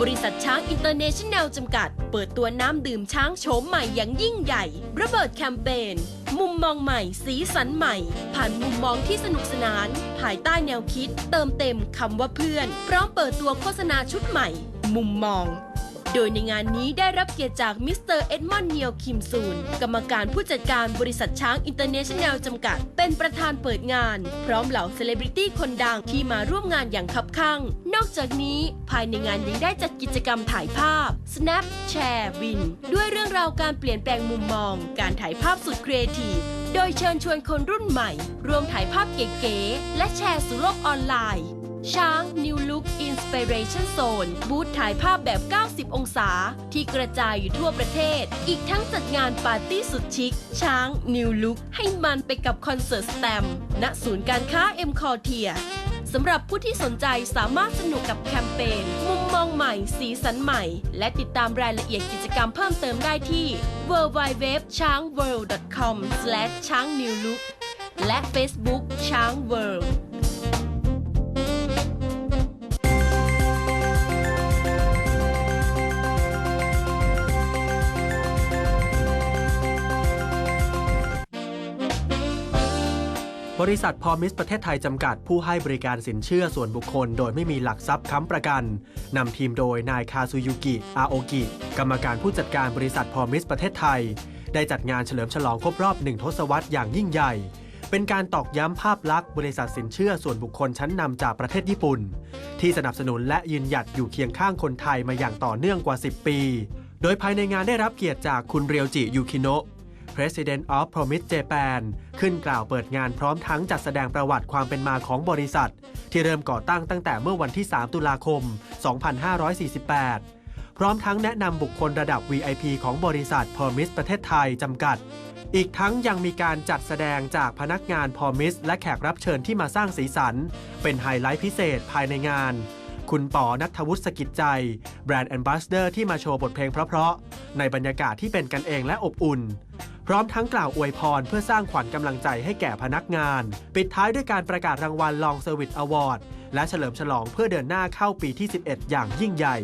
บริษัทช้างอินเตอร์เนชั่นแนลจำกัด เปิดตัวน้ำดื่มช้างโฉมใหม่อย่างยิ่งใหญ่ ระเบิดแคมเปญ มุมมองใหม่ สีสันใหม่ ผ่านมุมมองที่สนุกสนาน ภายใต้แนวคิด เติมเต็มคำว่าเพื่อน พร้อมเปิดตัวโฆษณาชุดใหม่ มุมมอง โดยในงานนี้ได้รับเกียรติจากมิสเตอร์เอ็ดมอนด์เนียลคิมซูนกรรมการผู้จัดการบริษัทช้างอินเตอร์เนชั่นแนลจำกัด เป็นประธานเปิดงาน พร้อมเหล่าเซเลบริตี้คนดังที่มาร่วมงานอย่างคับข้างนอกจากนี้ภายในงานยังได้จัดกิจกรรมถ่ายภาพ Snap แชร์วิน ด้วยเรื่องราวการเปลี่ยนแปลงมุมมอง การถ่ายภาพสุดครีเอทีฟโดยเชิญชวนคนรุ่นใหม่ ร่วมถ่ายภาพเก๋ๆและแชร์สู่โลกออนไลน์ ช้าง New Look Inspiration Zone บูธถ่ายภาพแบบ 90 องศา ที่กระจายอยู่ทั่วประเทศ อีกทั้งจัดงานปาร์ตี้สุดชิค ช้าง New Look ให้มันไปกับคอนเสิร์ตสแตมณศูนย์การค้า M c o r t i e r สำหรับผู้ที่สนใจสามารถสนุกกับแคมเปญมุมมองใหม่ สีสันใหม่ และติดตามรายละเอียดกิจกรรมเพิ่มเติมได้ที่ w w w c h a n g w o r l d c o m c h a n g n e w l o o k และ Facebook ช้าง World บริษัทพอมิสประเทศไทยจำกัดผู้ให้บริการสินเชื่อส่วนบุคคล โดยไม่มีหลักทรัพย์ค้ำประกัน นำทีมโดยนายคาซูยุกิอาโอกิ กรรมการผู้จัดการบริษัทพอมิสประเทศไทย ได้จัดงานเฉลิมฉลองครบรอบหนึ่งทศวรรษอย่างยิ่งใหญ่ เป็นการตอกย้ำภาพลักษณ์บริษัทสินเชื่อส่วนบุคคลชั้นนำจากประเทศญี่ปุ่น ที่สนับสนุนและยืนหยัดอยู่เคียงข้างคนไทยมาอย่างต่อเนื่องกว่า 10 ปี โดยภายในงานได้รับเกียรติจากคุณเรียวจิยูคิโนะ President of Promise Japan ขึ้นกล่าวเปิดงานพร้อมทั้งจัดแสดงประวัติความเป็นมาของบริษัท ที่เริ่มก่อตั้งตั้งแต่เมื่อวันที่ 3 ตุลาคม 2548 พร้อมทั้งแนะนำบุคคลระดับ VIP ของบริษัท Promise ประเทศไทยจำกัด อีกทั้งยังมีการจัดแสดงจากพนักงาน Promise และแขกรับเชิญที่มาสร้างสีสัน เป็นไฮไลท์พิเศษภายในงานคุณปอนัทวุฒิสกิจใจ แบรนด์แอมบาสเดอร์ที่มาโชว์บทเพลงเพราะๆ ในบรรยากาศที่เป็นกันเองและอบอุ่น พร้อมทั้งกล่าวอวยพรเพื่อสร้างขวัญกำลังใจให้แก่พนักงาน ปิดท้ายด้วยการประกาศรางวัลลองเซอร์วิสอวอร์ดและเฉลิมฉลองเพื่อเดินหน้าเข้าปีที่ 11 อย่างยิ่งใหญ่